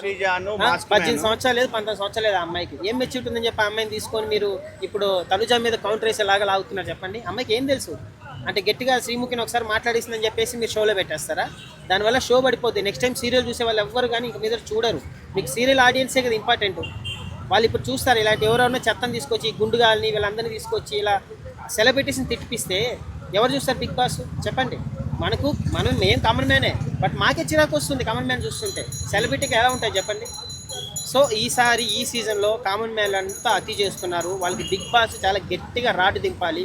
శ్రీజాను పద్దెనిమిది సంవత్సరాలు లేదు పంతొమ్మిది సంవత్సరాలు లేదు ఆ అమ్మాయికి. ఏం మెచ్యూరిటీ ఉందని చెప్పి ఆ అమ్మాయిని తీసుకొని మీరు ఇప్పుడు తనుజా మీద కౌంటర్ వేసేలాగా లాగుతున్నారు చెప్పండి. అమ్మాయికి ఏం తెలుసు? అంటే గట్టిగా శ్రీముఖిని ఒకసారి మాట్లాడేసిందని చెప్పేసి మీరు షోలో పెట్టేస్తారా? దానివల్ల షో పడిపోద్ది. నెక్స్ట్ టైం సీరియల్ చూసే వాళ్ళు ఎవ్వరు కానీ ఇంక మీద చూడరు. మీకు సీరియల్ ఆడియన్సే కదా ఇంపార్టెంట్ వాళ్ళు ఇప్పుడు చూస్తారు ఇలాంటి ఎవరెవరినో చెత్తను తీసుకొచ్చి గుండుగాల్ని వీళ్ళందరినీ తీసుకొచ్చి ఇలా సెలబ్రిటీస్ని తిట్టిపిస్తే ఎవరు చూస్తారు బిగ్ బాస్? చెప్పండి. మనకు మనం మేం కామన్ మ్యానే బట్ మాకే చిరాకు వస్తుంది కామన్ మ్యాన్ చూస్తుంటే. సెలబ్రిటీకి ఎలా ఉంటాయి చెప్పండి? సో ఈసారి ఈ సీజన్లో కామన్ మ్యాన్ అంతా అతి చేస్తున్నారు. వాళ్ళకి బిగ్ బాస్ చాలా గట్టిగా రాడ్ దింపాలి.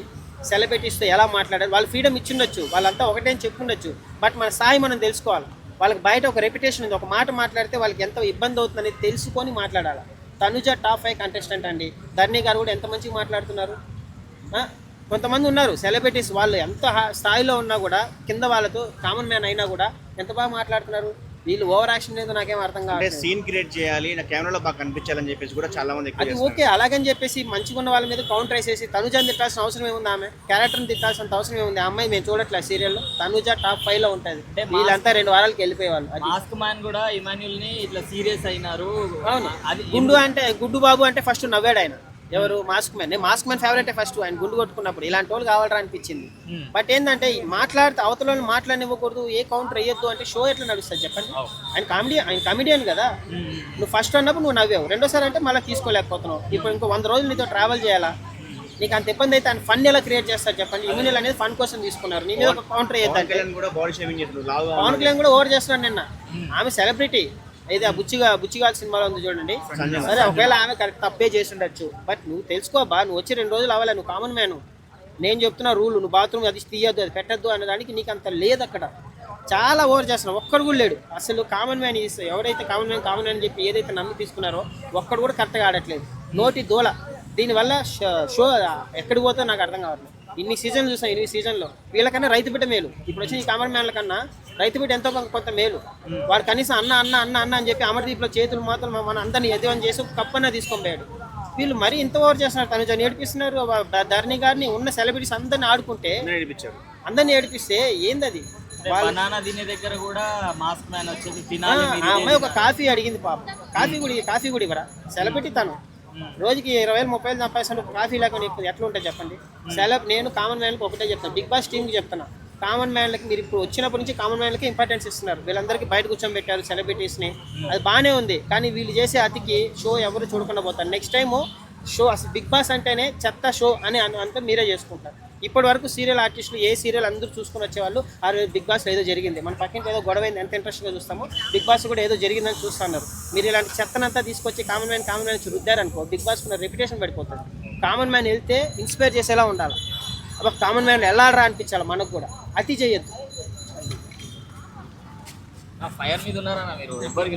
సెలబ్రిటీస్తో ఎలా మాట్లాడాలి? వాళ్ళు ఫ్రీడమ్ ఇచ్చిండొచ్చు. వాళ్ళంతా ఒకటే అని చెప్పుండొచ్చు. బట్ మన సాయి మనం తెలుసుకోవాలి. వాళ్ళకి బయట ఒక రెప్యుటేషన్ ఉంది. ఒక మాట మాట్లాడితే వాళ్ళకి ఎంత ఇబ్బంది అవుతుందని తెలుసుకొని మాట్లాడాలి? తనుజ టాప్ ఫైవ్ కంటెస్టెంట్ అండి. ధర్ని గారు కూడా ఎంత మంచిగా మాట్లాడుతున్నారు? కొంతమంది ఉన్నారు సెలబ్రిటీస్ వాళ్ళు ఎంత స్థాయిలో ఉన్నా కూడా కింద వాళ్ళతో కామన్ మ్యాన్ అయినా కూడా ఎంత బాగా మాట్లాడుతున్నారు? వీళ్ళు ఓవర్ యాక్షన్ లేదో నాకేం అర్థం అంటే కావట్లేదు సీన్ క్రియేట్ చేయాలి నా కెమెరాలో బాగా కనిపించాలని చెప్పేసి కూడా చాలా మంది అది. ఓకే అలాగని చెప్పేసి మంచిగా ఉన్న వాళ్ళ మీద కౌంటర్ వేసేసి తనుజాని తిట్టాల్సిన అవసరం ఏముంది ఆమె? క్యారెక్టర్ని తిట్టాల్సిన అవసరం ఏముంది? ఆ అమ్మాయి మేము చూడట్లేదు సీరియల్లో తనుజ టాప్ ఫైవ్లో ఉంటుంది. వీళ్ళంతా రెండు వారాలకి వెళ్ళిపోయేవాళ్ళు. అది మాస్క్ మ్యాన్ కూడా ఇమాన్యుల్ని ఇట్లా సీరియస్ అయినారు. అవును. అది గుండు అంటే గుడ్డు బాబు అంటే ఫస్ట్ నవ్వాడు ఆయన. ఎవరు? Mask man mask man favourite first ఆయన గుండు కొట్టుకున్నప్పుడు ఇలాంటి వాళ్ళు కావాలరా అనిపించింది. Hmm. బట్ ఏంటంటే ఈ మాట్లాడితే అవతల వాళ్ళు మాట్లాడనివ్వకూడదు ఏ కౌంటర్ వేయొద్దు అంటే షో ఎట్లా నడుస్తుంది చెప్పండి? ఆయన కామెడీ ఆయన కమెడియన్ కదా. నువ్వు ఫస్ట్ అన్నప్పుడు నువ్వు నవ్వావు. రెండోసారి అంటే మళ్ళీ తీసుకోలేకపోతున్నావు. ఇప్పుడు ఇంకో వంద రోజులు నీతో ట్రావెల్ చేయాలా? నీకు అంత ఇబ్బంది అయితే ఆయన ఫన్ ఎలా క్రియేట్ చేస్తారు చెప్పండి? ఇమ్యూనిల్ అనేది ఫన్ కోసం తీసుకున్నారు. నీ మీద ఒక కౌంటర్ లావు పవన్ కళ్యాణ్ కూడా ఓవర్ చేస్తున్నాడు నిన్న. ఆమె సెలబ్రిటీ అయితే ఆ బుచ్చిగా బుచ్చిగాల్ సినిమాలో ఉంది చూడండి. సరే ఒకవేళ ఆమె కరెక్ట్ తప్పే చేసి ఉండొచ్చు బట్ నువ్వు తెలుసుకోబా నువ్వు వచ్చి రెండు రోజులు అవ్వాలి నువ్వు కామన్ మ్యాన్. నేను చెప్తున్నా రూల్ నువ్వు బాత్రూమ్ అది తీయొద్దు అది పెట్టద్దు అనే దానికి నీకు అంత లేదు అక్కడ. చాలా ఓవర్ చేస్తున్నావు ఒక్కడు కూడా లేడు. అసలు కామన్ మ్యాన్ ఎవరైతే కామన్ మ్యాన్ కామన్ మ్యాన్ చెప్పి ఏదైతే నమ్మి తీసుకున్నారో ఒక్కడు కూడా కరెక్ట్గా ఆడట్లేదు. నోటి దూల. దీనివల్ల ష- షో ఎక్కడికి పోతే నాకు అర్థం కావట్లేదు. ఇన్ని సీజన్లు చూసాం ఇన్ని సీజన్లో వీళ్ళకన్నా రైతు బిడ్డ మేలు. ఇప్పుడు వచ్చిన ఈ కామన్ మ్యాన్ల కన్నా రైతు బిడ్డ ఎంతో కొంత- మేలు. వాడు కనీసం అన్న అన్న అన్న అన్న అని చెప్పి అమర్దీప్లో చేతులు మాత్రం మన అందరిని ఎదవని చేసి కప్పన్నా తీసుకొని పోయాడు. వీళ్ళు మరీ ఇంత ఓవర్ చేస్తున్నారు. తనుజ నేర్పిస్తున్నారు. వా- ధరణి గారిని ఉన్న సెలబ్రిటీస్ అందరిని ఆడుకుంటే అందరిని ఏడిపిస్తే ఏందది? బనానా తినే దగ్గర కూడా మాస్క్ మ్యాన్ వచ్చేసి ఆ, తినాలి ఆ మీరు అమ్మాయి ఒక కాఫీ అడిగింది పాప. కాఫీ కూడా కాఫీ కూడా ఇవ్వరా? సెలబ్రిటీ తను. రోజుకి ఇరవై వేలు ముప్పై వేలు సంపాదిస్తాను కాఫీ లేకుండా ఇప్పుడు ఎట్లా ఉంటుంది చెప్పండి? సెలబ్ నేను కామన్ మ్యాన్కి ఒకటే చెప్తాను బిగ్ బాస్ టీంకి చెప్తాను కామన్ మ్యాన్లకి మీరు ఇప్పుడు వచ్చినప్పటి నుంచి కామన్ మ్యాన్లకి ఇంపార్టెన్స్ ఇస్తున్నారు. వీళ్ళందరికీ బయట కూర్చోబెట్టారు సెలబ్రిటీస్ని అది బాగానే ఉంది. కానీ వీళ్ళు చేసే అతికి షో ఎవరు చూడకుండా పోతారు. నెక్స్ట్ టైము షో అసలు బిగ్ బాస్ అంటేనే చెత్త షో అని అంతా మీరే చేసుకుంటారు. ఇప్పటి వరకు సీరియల్ ఆర్టిస్టులు ఏ సీరియల్ అందరూ చూసుకుని వచ్చేవాళ్ళు ఆ బిగ్ బాస్ ఏదో జరిగింది. మన పక్కింటి ఏదో గొడవ అయింది ఎంత ఇంట్రెస్ట్గా చూస్తామో బిగ్ బాస్ కూడా ఏదో జరిగిందని చూస్తున్నారు. మీరు ఇలాంటి చెత్తనంతా తీసుకొచ్చి కామన్ మ్యాన్ కామన్ మ్యాన్ రుద్దారనుకో బిగ్ బాస్ ఉన్న రెప్యుటేషన్ పడిపోతుంది. కామన్ మ్యాన్ వెళ్తే ఇన్స్పైర్ చేసేలా ఉండాలి. ఒక కామన్ మ్యాన్ వెళ్ళాలరా అనిపించాలి మనకు కూడా. అతి చేయొద్దు. ఫైర్ మీద ఉన్నారా మీరు? ఎవ్వరికి